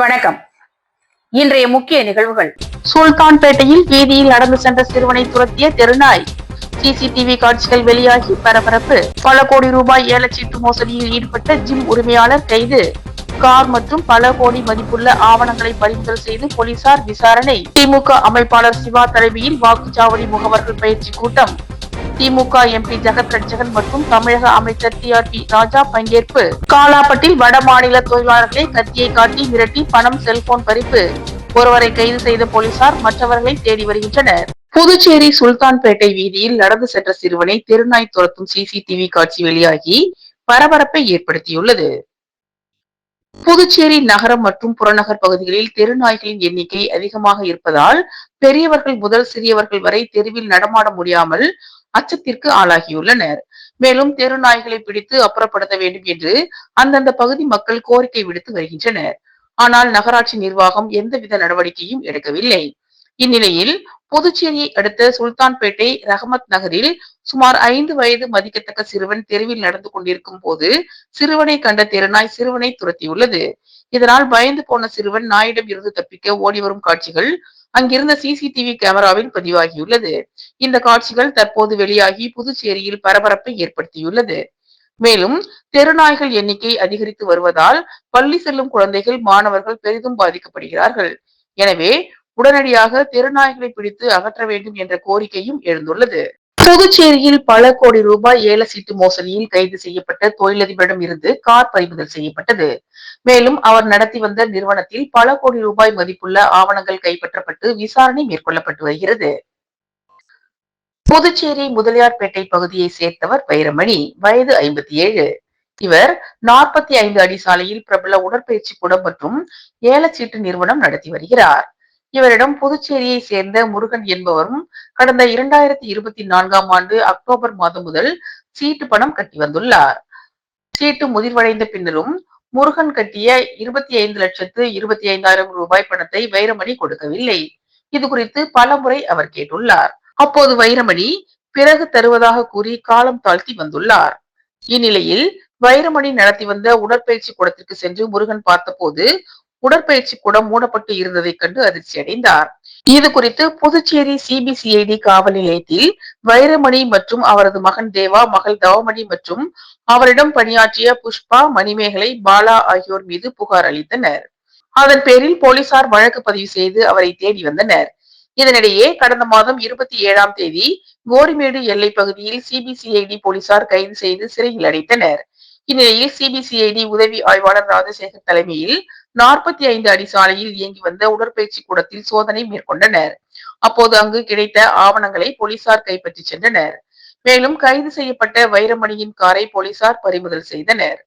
வணக்கம். இன்றைய முக்கிய நிகழ்வுகள். சுல்தான்பேட்டையில் வீதியில் நடந்து சென்ற சிறுவனை துரத்திய தெருநாய். சிசிடிவி காட்சிகள் வெளியாகி பரபரப்பு. பல கோடி ரூபாய் ஏலச்சீட்டு மோசடியில் ஈடுபட்ட ஜிம் உரிமையாளர் கைது. கார் மற்றும் பல கோடி மதிப்புள்ள ஆவணங்களை பறிமுதல் செய்து போலீசார் விசாரணை. திமுக அமைப்பாளர் சிவா தலைமையில் வாக்குச்சாவடி முகவர்கள் பயிற்சி கூட்டம். திமுக எம்பி ஜெகத் ரட்சகன் மற்றும் தமிழக அமைச்சர் டி ஆர் பி ராஜா பங்கேற்பு. காலாப்பட்டில் வட மாநில தொழிலாளர்களை கத்தியை காட்டி மிரட்டி பணம் செல்போன் பறிப்பு. ஒருவரை கைது செய்த போலீசார் மற்றவர்களை தேடி வருகின்றனர். புதுச்சேரி சுல்தான்பேட்டை வீதியில் நடந்து சென்ற சிறுவனை தெருநாய் துரத்தும் சிசிடிவி காட்சி வெளியாகி பரபரப்பை ஏற்படுத்தியுள்ளது. புதுச்சேரி நகரம் மற்றும் புறநகர் பகுதிகளில் தெருநாய்களின் எண்ணிக்கை அதிகமாக இருப்பதால் பெரியவர்கள் முதல் சிறியவர்கள் வரை தெருவில் நடமாட முடியாமல் அச்சத்திற்கு ஆளாகியுள்ளனர். மேலும் தெரு நாய்களை பிடித்து அப்புறப்படுத்த வேண்டும் என்று அந்தந்த பகுதி மக்கள் கோரிக்கை விடுத்து வருகின்றனர். ஆனால் நகராட்சி நிர்வாகம் எந்தவித நடவடிக்கையும் எடுக்கவில்லை. இந்நிலையில் புதுச்சேரியை அடுத்த சுல்தான்பேட்டை ரஹமத் நகரில் சுமார் ஐந்து வயது மதிக்கத்தக்க சிறுவன் தெருவில் நடந்து கொண்டிருக்கும் போது சிறுவனை கண்ட தெருநாய் சிறுவனை துரத்தியுள்ளது. இதனால் பயந்து போன சிறுவன் நாயிடம் இருந்து தப்பிக்க ஓடி வரும் காட்சிகள் அங்கிருந்த சிசிடிவி கேமராவில் பதிவாகியுள்ளது. இந்த காட்சிகள் தற்போது வெளியாகி புதுச்சேரியில் பரபரப்பை ஏற்படுத்தியுள்ளது. மேலும் தெருநாய்கள் எண்ணிக்கை அதிகரித்து வருவதால் பள்ளி செல்லும் குழந்தைகள் மாணவர்கள் பெரிதும் பாதிக்கப்படுகிறார்கள். எனவே உடனடியாக தெருநாய்களை பிடித்து அகற்ற வேண்டும் என்ற கோரிக்கையும் எழுந்துள்ளது. புதுச்சேரியில் பல கோடி ரூபாய் ஏல சீட்டு மோசடியில் கைது செய்யப்பட்ட தொழிலதிபரிடம் இருந்து கார் பறிமுதல் செய்யப்பட்டது. மேலும் அவர் நடத்தி வந்த நிறுவனத்தில் பல கோடி ரூபாய் மதிப்புள்ள ஆவணங்கள் கைப்பற்றப்பட்டு விசாரணை மேற்கொள்ளப்பட்டு வருகிறது. புதுச்சேரி முதலியார்பேட்டை பகுதியை சேர்ந்தவர் வைரமணி வயது ஐம்பத்தி ஏழு இவர் நாற்பத்தி ஐந்து அடி சாலையில் பிரபல உடற்பயிற்சி கூடம் மற்றும் ஏலச்சீட்டு நிறுவனம் நடத்தி வருகிறார். இவரிடம் புதுச்சேரியை சேர்ந்த முருகன் என்பவரும் கடந்த இரண்டாயிரத்தி இருபத்தி நான்காம் ஆண்டு அக்டோபர் மாதம் முதல் சீட்டு பணம் கட்டி வந்துள்ளார். சீட்டு முதிர்வடைந்த பின்னரும் முருகன் கட்டிய இருபத்தி ஐந்து லட்சத்து இருபத்தி ஐந்தாயிரம் ரூபாய் பணத்தை வைரமணி கொடுக்கவில்லை. இது குறித்து பல முறை அவர் கேட்டுள்ளார். அப்போது வைரமணி பிறகு தருவதாக கூறி காலம் தாழ்த்தி வந்துள்ளார். இந்நிலையில் வைரமணி நடத்தி வந்த உடற்பயிற்சி கூடத்திற்கு சென்று முருகன் பார்த்தபோது உடற்பயிற்சி கூடம் மூடப்பட்டு இருந்ததைக் கண்டு அதிர்ச்சி அடைந்தார். இது குறித்து புதுச்சேரி சிபிசிஐடி காவல் நிலையத்தில் வைரமணி மற்றும் அவரது மகன் தேவா மகள் தவமணி மற்றும் அவரிடம் பணியாற்றிய புஷ்பா மணிமேகலை பாலா ஆகியோர் மீது புகார் அளித்தனர். அதன் பேரில் போலீசார் வழக்கு பதிவு செய்து அவரை தேடி வந்தனர். இதனிடையே கடந்த மாதம் இருபத்தி ஏழாம் தேதி கோரிமேடு எல்லை பகுதியில் சிபிசிஐடி போலீசார் கைது செய்து சிறையில் அடைத்தனர். இந்நிலையில் சிபிசிஐடி உதவி ஆய்வாளர் ராஜசேகர் தலைமையில் நாற்பத்தி ஐந்து அடி சாலையில் இயங்கி வந்த உடற்பயிற்சி கூடத்தில் சோதனை மேற்கொண்டனர். அப்போது அங்கு கிடைத்த ஆவணங்களை போலீசார் கைப்பற்றி சென்றனர். மேலும் கைது செய்யப்பட்ட வைரமணியின் காரை போலீசார் பறிமுதல் செய்தனர்.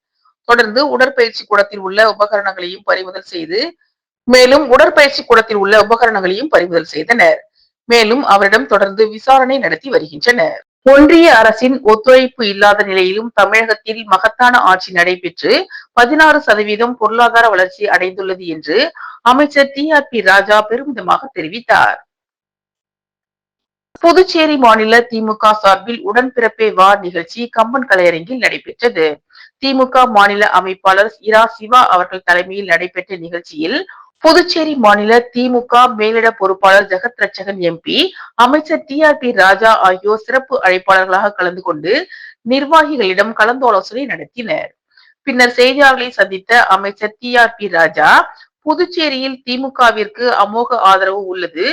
தொடர்ந்து உடற்பயிற்சி கூடத்தில் உள்ள உபகரணங்களையும் பறிமுதல் செய்து மேலும் உடற்பயிற்சி கூடத்தில் உள்ள உபகரணங்களையும் பறிமுதல் செய்தனர். மேலும் அவரிடம் தொடர்ந்து விசாரணை நடத்தி வருகின்றனர். ஒன்றிய அரசின் ஒத்துழைப்பு இல்லாத நிலையிலும் தமிழகத்தில் மகத்தான ஆட்சி நடைபெற்று பதினாறு சதவீதம் பொருளாதார வளர்ச்சி அடைந்துள்ளது என்று அமைச்சர் டி ஆர் பி ராஜா பெருமிதமாக தெரிவித்தார். புதுச்சேரி மாநில திமுக சார்பில் உடன்பிறப்பே வா நிகழ்ச்சி கம்பன் கலையரங்கில் நடைபெற்றது. திமுக மாநில அமைப்பாளர் இரா சிவா அவர்கள் தலைமையில் நடைபெற்ற நிகழ்ச்சியில் புதுச்சேரி மாநில திமுக மேலிட பொறுப்பாளர் ஜெகத் ரட்சகன் எம்பி அமைச்சர் டி ஆர் பி ராஜா ஆகியோர் சிறப்பு அழைப்பாளர்களாக கலந்து கொண்டு நிர்வாகிகளிடம் கலந்தாலோசனை நடத்தினர். பின்னர் செய்தியாளர்களை சந்தித்த அமைச்சர் டி ஆர் பி ராஜா புதுச்சேரியில் திமுகவிற்கு அமோக ஆதரவு உள்ளது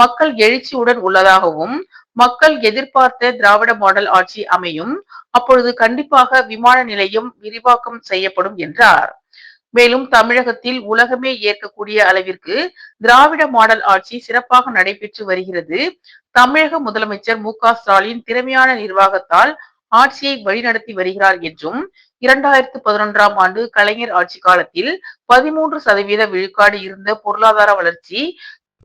மக்கள் எழுச்சியுடன் உள்ளதாகவும் மக்கள் எதிர்பார்த்த திராவிட மாடல் ஆட்சி அமையும் அப்பொழுது கண்டிப்பாக விமான நிலையம் விரிவாக்கம் செய்யப்படும் என்றார். மேலும் தமிழகத்தில் உலகமே ஏற்கக்கூடிய அளவிற்கு திராவிட மாடல் ஆட்சி சிறப்பாக நடைபெற்று வருகிறது. தமிழக முதலமைச்சர் மு ஸ்டாலின் திறமையான நிர்வாகத்தால் ஆட்சியை வழிநடத்தி வருகிறார் என்றும் இரண்டாயிரத்து பதினொன்றாம் ஆண்டு கலைஞர் ஆட்சி காலத்தில் பதிமூன்று சதவீத விழுக்காடு இருந்த பொருளாதார வளர்ச்சி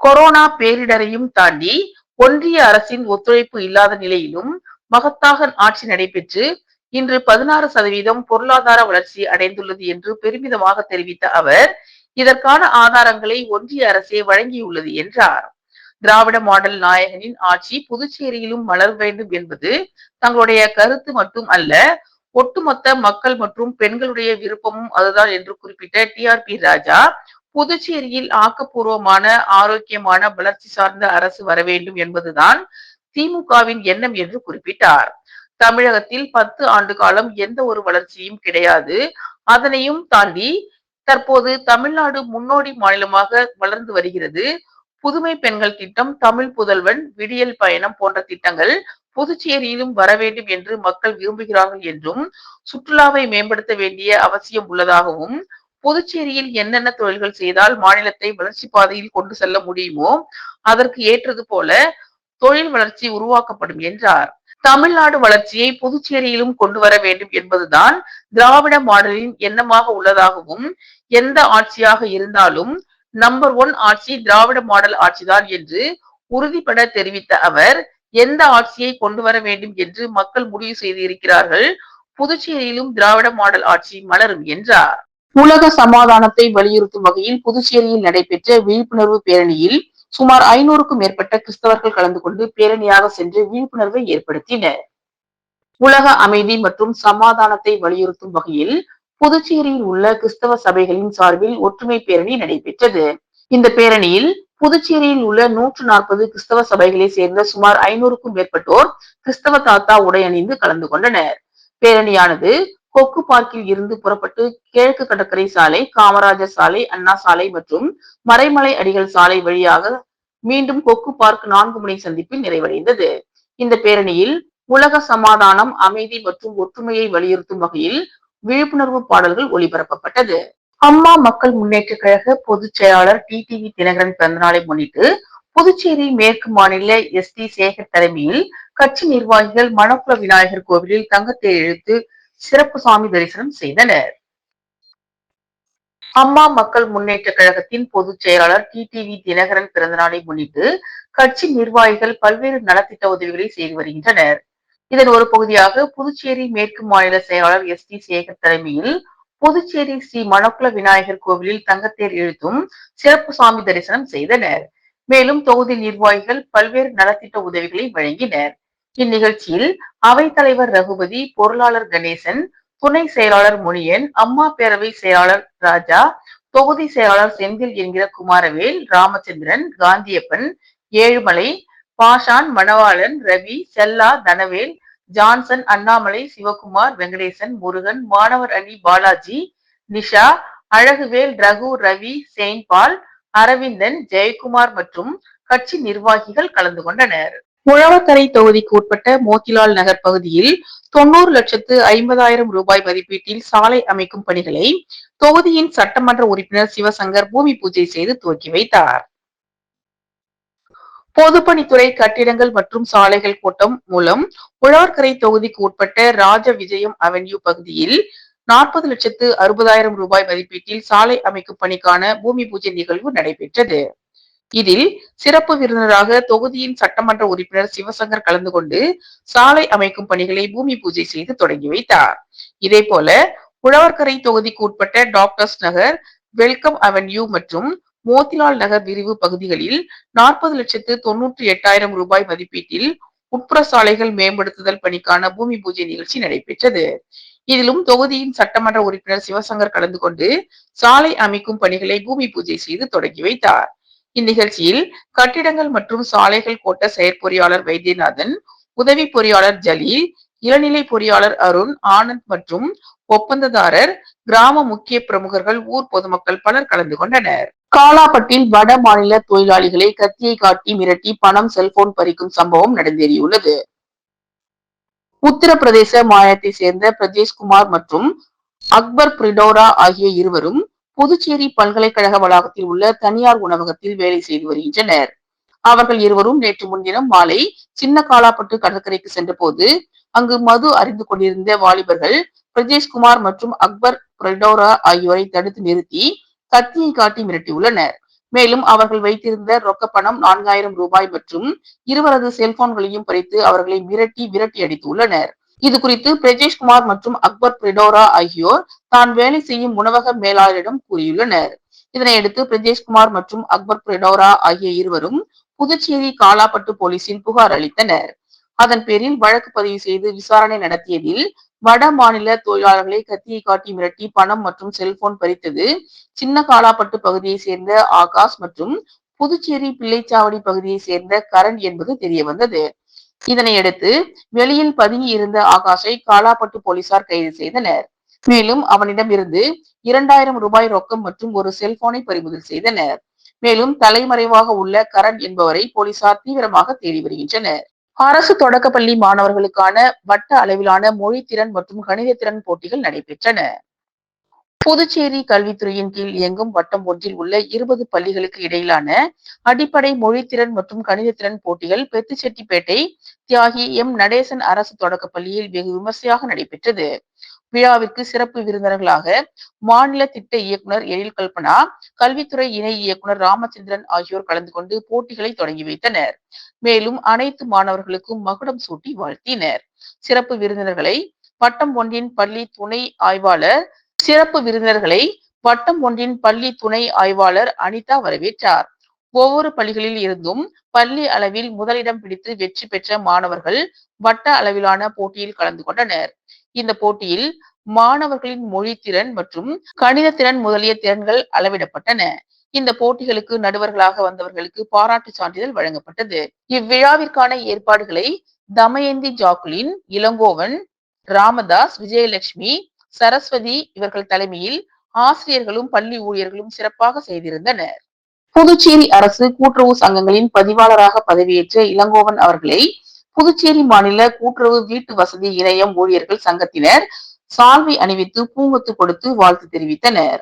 கொரோனா பேரிடரையும் தாண்டி ஒன்றிய அரசின் ஒத்துழைப்பு இல்லாத நிலையிலும் மகத்தாக ஆட்சி நடைபெற்று இன்று பதினாறு சதவீதம் பொருளாதார வளர்ச்சி அடைந்துள்ளது என்று பெருமிதமாக தெரிவித்த அவர் இதற்கான ஆதாரங்களை ஒன்றிய அரசே வழங்கியுள்ளது என்றார். திராவிட மாடல் நாயகனின் ஆட்சி புதுச்சேரியிலும் மலர் வேண்டும் என்பது தங்களுடைய கருத்து மட்டும் அல்ல ஒட்டுமொத்த மக்கள் மற்றும் பெண்களுடைய விருப்பமும் அதுதான் என்று குறிப்பிட்ட டி ஆர் பி ராஜா புதுச்சேரியில் ஆக்கப்பூர்வமான ஆரோக்கியமான வளர்ச்சி சார்ந்த அரசு வர வேண்டும் என்பதுதான் திமுகவின் எண்ணம் என்று குறிப்பிட்டார். தமிழகத்தில் பத்து ஆண்டு காலம் எந்த ஒரு வளர்ச்சியும் கிடையாது. அதனையும் தாண்டி தற்போது தமிழ்நாடு முன்னோடி மாநிலமாக வளர்ந்து வருகிறது. புதுமை பெண்கள் திட்டம் தமிழ் புதல்வன் விடியல் பயணம் போன்ற திட்டங்கள் புதுச்சேரியிலும் வர வேண்டும் என்று மக்கள் விரும்புகிறார்கள் என்றும் சுற்றுலாவை மேம்படுத்த வேண்டிய அவசியம் உள்ளதாகவும் புதுச்சேரியில் என்னென்ன தொழில்கள் செய்தால் மாநிலத்தை வளர்ச்சி பாதையில் கொண்டு செல்ல முடியுமோ அதற்கு ஏற்றது போல தொழில் வளர்ச்சி உருவாக்கப்படும் என்றார். தமிழ்நாடு வளர்ச்சியை புதுச்சேரியிலும் கொண்டு வர வேண்டும் என்பதுதான் திராவிட மாடலின் எண்ணமாக உள்ளதாகவும் எந்த ஆட்சியாக இருந்தாலும் நம்பர் ஒன் ஆட்சி திராவிட மாடல் ஆட்சிதான் என்று உறுதிபட தெரிவித்த அவர் எந்த ஆட்சியை கொண்டு வர வேண்டும் என்று மக்கள் முடிவு செய்திருக்கிறார்கள். புதுச்சேரியிலும் திராவிட மாடல் ஆட்சி மலரும் என்றார். உலக சமாதானத்தை வலியுறுத்தும் வகையில் புதுச்சேரியில் நடைபெற்ற விழிப்புணர்வு பேரணியில் சுமார் ஐநூறுக்கும் மேற்பட்ட கிறிஸ்தவர்கள் கலந்து கொண்டு பேரணியாக சென்று விழிப்புணர்வை ஏற்படுத்தினர். உலக அமைதி மற்றும் சமாதானத்தை வலியுறுத்தும் வகையில் புதுச்சேரியில் உள்ள கிறிஸ்தவ சபைகளின் சார்பில் ஒற்றுமை பேரணி நடைபெற்றது. இந்த பேரணியில் புதுச்சேரியில் உள்ள நூற்று நாற்பது கிறிஸ்தவ சபைகளை சேர்ந்த சுமார் ஐநூறுக்கும் மேற்பட்டோர் கிறிஸ்தவ தாத்தா உடை அணிந்து கலந்து கொண்டனர். பேரணியானது கொக்கு பார்க்கில் இருந்து புறப்பட்டு கிழக்கு கடற்கரை சாலை காமராஜர் சாலை அண்ணா சாலை மற்றும் மறைமலை அடிகள் சாலை வழியாக மீண்டும் கொக்கு பார்க் நான்கு மணி சந்திப்பில் நிறைவடைந்தது. இந்த பேரணியில் உலக சமாதானம் அமைதி மற்றும் ஒற்றுமையை வலியுறுத்தும் வகையில் விழிப்புணர்வு பாடல்கள் ஒளிபரப்பப்பட்டது. அம்மா மக்கள் முன்னேற்ற கழக பொதுச் செயலாளர் டி டிவி தினகரன் பிறந்தநாளை முன்னிட்டு புதுச்சேரி மேற்கு மாநில எஸ் டி சேகர் தலைமையில் கட்சி நிர்வாகிகள் மணக்குள விநாயகர் கோவிலில் தங்கத்தை இழுத்து சிறப்பு சாமி தரிசனம் செய்தனர். அம்மா மக்கள் முன்னேற்ற கழகத்தின் பொதுச் செயலாளர் டிடிவி தினகரன் பிறந்தநாளை முன்னிட்டு கட்சி நிர்வாகிகள் பல்வேறு நலத்திட்ட உதவிகளை செய்து வருகின்றனர். இதன் ஒரு பகுதியாக புதுச்சேரி மேற்கு மாநில செயலாளர் எஸ். டி. சேகர் தலைமையில் புதுச்சேரி ஸ்ரீ மணக்குல விநாயகர் கோவிலில் தங்கத்தேர் இழுத்தும் சிறப்பு சாமி தரிசனம் செய்தனர். மேலும் தொகுதி நிர்வாகிகள் பல்வேறு நலத்திட்ட உதவிகளை வழங்கினர். இந்நிகழ்ச்சியில் அவைத் தலைவர் ரகுபதி பொருளாளர் கணேசன் துணை செயலாளர் முனியன் அம்மா பேரவை செயலாளர் ராஜா தொகுதி செயலாளர் செந்தில் என்கிற குமாரவேல் ராமச்சந்திரன் காந்தியப்பன் ஏழுமலை பாஷான் மணவாளன் ரவி செல்லா தனவேல் ஜான்சன் அண்ணாமலை சிவகுமார் வெங்கடேசன் முருகன் மாணவர் அணி பாலாஜி நிஷா அழகுவேல் ரகு ரவி செயின்பால் அரவிந்தன் ஜெயக்குமார் மற்றும் கட்சி நிர்வாகிகள் கலந்து கொண்டனர். உழவக்கரை தொகுதிக்கு உட்பட்ட மோத்திலால் நகர் பகுதியில் தொண்ணூறு லட்சத்து ஐம்பதாயிரம் ரூபாய் மதிப்பீட்டில் சாலை அமைக்கும் பணிகளை தொகுதியின் சட்டமன்ற உறுப்பினர் சிவசங்கர் பூமி பூஜை செய்து துவக்கி வைத்தார். பொதுப்பணித்துறை கட்டிடங்கள் மற்றும் சாலைகள் கூட்டம் மூலம் உழவர்கரை தொகுதிக்கு உட்பட்ட ராஜ விஜயம் அவென்யூ பகுதியில் நாற்பது லட்சத்து அறுபதாயிரம் ரூபாய் மதிப்பீட்டில் சாலை அமைக்கும் பணிக்கான பூமி பூஜை நிகழ்வு நடைபெற்றது. இதில் சிறப்பு விருந்தினராக தொகுதியின் சட்டமன்ற உறுப்பினர் சிவசங்கர் கலந்து கொண்டு சாலை அமைக்கும் பணிகளை பூமி பூஜை செய்து தொடங்கி வைத்தார். இதே போல உழவர்கரை தொகுதிக்கு உட்பட்ட டாக்டர்ஸ் நகர் வெல்கம் அவென்யூ மற்றும் மோதிலால் நகர் விரிவு பகுதிகளில் நாற்பது லட்சத்து தொன்னூற்றி எட்டாயிரம் ரூபாய் மதிப்பீட்டில் உட்புற சாலைகள் மேம்படுத்துதல் பணிக்கான பூமி பூஜை நிகழ்ச்சி நடைபெற்றது. இதிலும் தொகுதியின் சட்டமன்ற உறுப்பினர் சிவசங்கர் கலந்து கொண்டு சாலை அமைக்கும் பணிகளை பூமி பூஜை செய்து தொடங்கி வைத்தார். இந்நிகழ்ச்சியில் கட்டிடங்கள் மற்றும் சாலைகள் கோட்ட செயற்பொறியாளர் வைத்தியநாதன் உதவி பொறியாளர் ஜலீல் இளநிலை பொறியாளர் அருண் ஆனந்த் மற்றும் ஒப்பந்ததாரர் கிராம முக்கிய பிரமுகர்கள் ஊர் பொதுமக்கள் பலர் கலந்து கொண்டனர். காலாப்பட்டில் வட மாநில தொழிலாளிகளை கத்தியை காட்டி மிரட்டி பணம் செல்போன் பறிக்கும் சம்பவம் நடந்தேறியுள்ளது. உத்தரப்பிரதேச மாநிலத்தை சேர்ந்த பிரஜேஷ்குமார் மற்றும் அக்பர் பிரிடோரா ஆகிய இருவரும் புதுச்சேரி பல்கலைக்கழக வளாகத்தில் உள்ள தனியார் உணவகத்தில் வேலை செய்து வருகின்றனர். அவர்கள் இருவரும் நேற்று முன்தினம் மாலை சின்ன காலாப்பட்டு கடற்கரைக்கு சென்ற போது அங்கு மது அறிந்து கொண்டிருந்த வாலிபர்கள் பிரஜேஷ்குமார் மற்றும் அக்பர் பிரடோரா ஆகியோரை தடுத்து நிறுத்தி கத்தியை காட்டி மிரட்டியுள்ளனர். மேலும் அவர்கள் வைத்திருந்த ரொக்க பணம் நான்காயிரம் ரூபாய் மற்றும் இருவரது செல்போன்களையும் பறித்து அவர்களை மிரட்டி விரட்டி அடித்துள்ளனர். இது குறித்து பிரஜேஷ்குமார் மற்றும் அக்பர் பிரிடோரா ஆகியோர் தான் வேலை செய்யும் உணவக மேலாளரிடம் கூறியுள்ளனர். இதனையடுத்து பிரஜேஷ்குமார் மற்றும் அக்பர் பிரிடோரா ஆகிய இருவரும் புதுச்சேரி காலாப்பட்டு போலீசில் புகார் அளித்தனர். அதன் பேரில் வழக்கு பதிவு செய்து விசாரணை நடத்தியதில் வட மாநில தொழிலாளர்களை கத்தியை காட்டி மிரட்டி பணம் மற்றும் செல்போன் பறித்தது சின்ன காலாப்பட்டு பகுதியை சேர்ந்த ஆகாஷ் மற்றும் புதுச்சேரி பிள்ளைச்சாவடி பகுதியை சேர்ந்த கரண் என்பது தெரிய வந்தது இதனையடுத்து வெளியில் பதுங்கி இருந்த ஆகாஷை காலாப்பட்டு போலீசார் கைது செய்தனர். மேலும் அவனிடம் இருந்து இரண்டாயிரம் ரூபாய் ரொக்கம் மற்றும் ஒரு செல்போனை பறிமுதல் செய்தனர். மேலும் தலைமறைவாக உள்ள கரண் என்பவரை போலீசார் தீவிரமாக தேடி வருகின்றனர். அரசு தொடக்கப்பள்ளி மாணவர்களுக்கான வட்ட அளவிலான மொழித்திறன் மற்றும் கணிதத்திறன் போட்டிகள் நடைபெற்றன. புதுச்சேரி கல்வித்துறையின் கீழ் இயங்கும் வட்டம் ஒன்றில் உள்ள இருபது பள்ளிகளுக்கு இடையிலான அடிப்படை மொழித்திறன் மற்றும் கணிதத்திறன் போட்டிகள் பெத்துச்செட்டிப்பேட்டை தியாகி எம். நடேசன் அரசு தொடக்கப் பள்ளியில் வெகு விமர்சையாக நடைபெற்றது. விழாவிற்கு சிறப்பு விருந்தினர்களாக மாநில திட்ட இயக்குனர் எழில் கல்பனா கல்வித்துறை இணை இயக்குனர் ராமச்சந்திரன் ஆகியோர் கலந்து கொண்டு போட்டிகளை தொடங்கி வைத்தனர். மேலும் அனைத்து மாணவர்களுக்கும் மகுடம் சூட்டி வாழ்த்தினர். சிறப்பு விருந்தினர்களை பட்டம் ஒன்றின் பள்ளி துணை ஆய்வாளர் சிறப்பு விருந்தினர்களை வட்டம் ஒன்றின் பள்ளி துணை ஆய்வாளர் அனிதா வரவேற்றார். ஒவ்வொரு பள்ளிகளில் இருந்தும் பள்ளி அளவில் முதலிடம் பிடித்து வெற்றி பெற்ற மாணவர்கள் வட்ட அளவிலான போட்டியில் கலந்து கொண்டனர். இந்த போட்டியில் மாணவர்களின் மொழி திறன் மற்றும் கணித திறன் முதலிய திறன்கள் அளவிடப்பட்டன. இந்த போட்டிகளுக்கு நடுவர்களாக வந்தவர்களுக்கு பாராட்டு சான்றிதழ் வழங்கப்பட்டது. இவ்விழாவிற்கான ஏற்பாடுகளை தமயந்தி ஜாக்குலின் இளங்கோவன் ராமதாஸ் விஜயலட்சுமி சரஸ்வதி இவர்கள் தலைமையில் ஆசிரியர்களும் பள்ளி ஊழியர்களும் சிறப்பாக செய்திருந்தனர். புதுச்சேரி அரசு கூட்டுறவு சங்கங்களின் பதிவாளராக பதவியேற்ற இளங்கோவன் அவர்களை புதுச்சேரி மாநில கூட்டுறவு வீட்டு வசதி இணையம் ஊழியர்கள் சங்கத்தினர் சால்வை அணிவித்து பூங்கொத்து கொடுத்து வாழ்த்து தெரிவித்தனர்.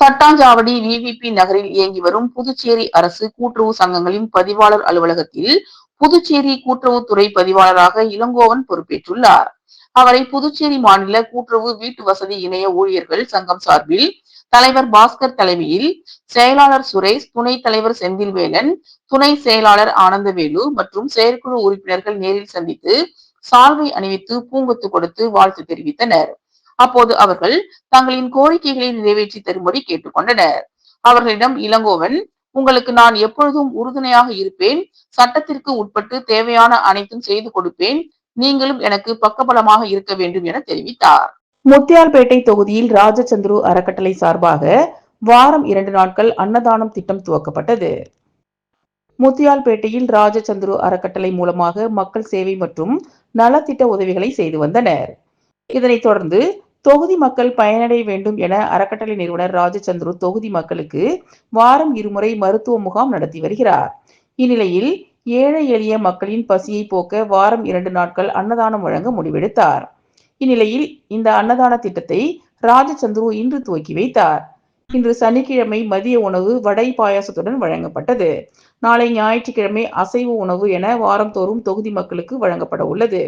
தட்டாஞ்சாவடி விவிபி நகரில் இயங்கி வரும் புதுச்சேரி அரசு கூட்டுறவு சங்கங்களின் பதிவாளர் அலுவலகத்தில் புதுச்சேரி கூட்டுறவுத்துறை பதிவாளராக இளங்கோவன் பொறுப்பேற்றுள்ளார். அவரை புதுச்சேரி மாநில கூட்டுறவு வீட்டு வசதி இணைய ஊழியர்கள் சங்கம் சார்பில் தலைவர் பாஸ்கர் தலைமையில் செயலாளர் சுரேஷ் துணைத் தலைவர் செந்தில்வேலன் துணை செயலாளர் ஆனந்தவேலு மற்றும் செயற்குழு உறுப்பினர்கள் நேரில் சந்தித்து சால்வை அணிவித்து பூங்கொத்து கொடுத்து வாழ்த்து தெரிவித்தனர். அப்போது அவர்கள் தங்களின் கோரிக்கைகளை நிறைவேற்றி தரும்படி கேட்டுக்கொண்டனர். அவர்களிடம் இளங்கோவன் உங்களுக்கு நான் எப்பொழுதும் உறுதுணையாக இருப்பேன் சட்டத்திற்கு உட்பட்டு தேவையான அனைத்தும் செய்து கொடுப்பேன் நீங்களும் எனக்கு பக்கபலமாக இருக்க வேண்டும் என தெரிவித்தார். முத்தியால்பேட்டை தொகுதியில் ராஜச்சந்திரு அறக்கட்டளை சார்பாக வாரம் இரண்டு நாட்கள் அன்னதானம் திட்டம் துவக்கப்பட்டது. முத்தியால்பேட்டையில் ராஜச்சந்திரு அறக்கட்டளை மூலமாக மக்கள் சேவை மற்றும் நலத்திட்ட உதவிகளை செய்து வந்தனர். இதனைத் தொடர்ந்து தொகுதி மக்கள் பயனடைய வேண்டும் என அறக்கட்டளை நிறுவனர் ராஜச்சந்திரு தொகுதி மக்களுக்கு வாரம் இருமுறை மருத்துவ முகாம் நடத்தி வருகிறார். இந்நிலையில் ஏழை எளிய மக்களின் பசியை போக்க வாரம் இரண்டு நாட்கள் அன்னதானம் வழங்க முடிவெடுத்தார். இந்நிலையில் இந்த அன்னதான திட்டத்தை ராஜச்சந்திரு இன்று துவக்கி வைத்தார். இன்று சனிக்கிழமை மதிய உணவு வடை பாயாசத்துடன் வழங்கப்பட்டது. நாளை ஞாயிற்றுக்கிழமை அசைவ உணவு என வாரந்தோறும் தொகுதி மக்களுக்கு வழங்கப்பட உள்ளது.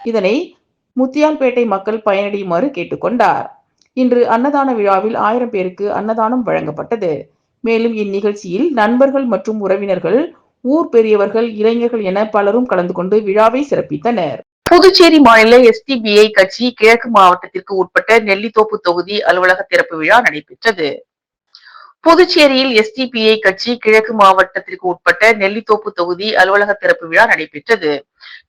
இதனை முத்தியால்பேட்டை மக்கள் பயனடையுமாறு கேட்டுக்கொண்டார் இன்று அன்னதான விழாவில் ஆயிரம் பேருக்கு அன்னதானம் வழங்கப்பட்டது. மேலும் இந்நிகழ்ச்சியில் நண்பர்கள் மற்றும் உறவினர்கள் ஊர் பெரியவர்கள் இளைஞர்கள் என பலரும் கலந்து கொண்டு விழாவை சிறப்பித்தனர். புதுச்சேரி மாநில எஸ்டிபிஐ கட்சி கிழக்கு மாவட்டத்திற்கு உட்பட்ட நெல்லித்தோப்பு தொகுதி அலுவலக திறப்பு விழா நடைபெற்றது. புதுச்சேரியில் எஸ்டிபிஐ கட்சி கிழக்கு மாவட்டத்திற்கு உட்பட்ட நெல்லித்தோப்பு தொகுதி அலுவலக திறப்பு விழா நடைபெற்றது.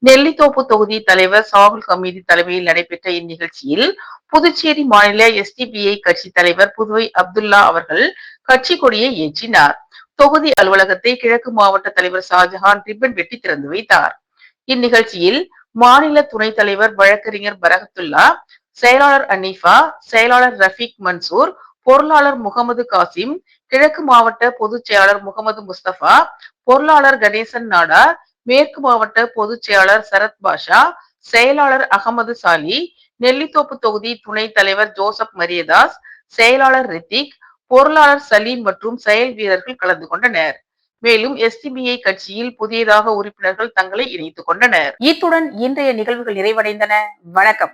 நெல்லித்தோப்பு தொகுதி தலைவர் சாகுல் ஹமீதி தலைமையில் நடைபெற்ற இந்நிகழ்ச்சியில் புதுச்சேரி மாநில எஸ்டிபிஐ கட்சி தலைவர் புதுவை அப்துல்லா அவர்கள் கட்சி கொடியை ஏற்றினார். தொகுதி அலுவலகத்தை கிழக்கு மாவட்ட தலைவர் ஷாஜஹான் ரிப்பன் வெட்டி திறந்து வைத்தார். இந்நிகழ்ச்சியில் மாநில துணைத் தலைவர் வழக்கறிஞர் பரகத்துல்லா செயலாளர் அனீஃபா செயலாளர் ரஃபீக் மன்சூர் பொருளாளர் முகமது காசிம் கிழக்கு மாவட்ட பொதுச் செயலாளர் முகமது முஸ்தபா பொருளாளர் கணேசன் நாடார் மேற்கு மாவட்ட பொதுச் செயலாளர் சரத் பாஷா செயலாளர் அகமது சாலி நெல்லித்தோப்பு தொகுதி துணைத் தலைவர் ஜோசப் மரியதாஸ் செயலாளர் ரித்திக் பொருளாளர் சலீம் மற்றும் செயல் வீரர்கள் கலந்து கொண்டனர். மேலும் எஸ்டிபிஐ கட்சியில் புதியதாக உறுப்பினர்கள் தங்களை இணைத்துக் கொண்டனர். இத்துடன் இன்றைய நிகழ்வுகள் நிறைவடைந்தன. வணக்கம்.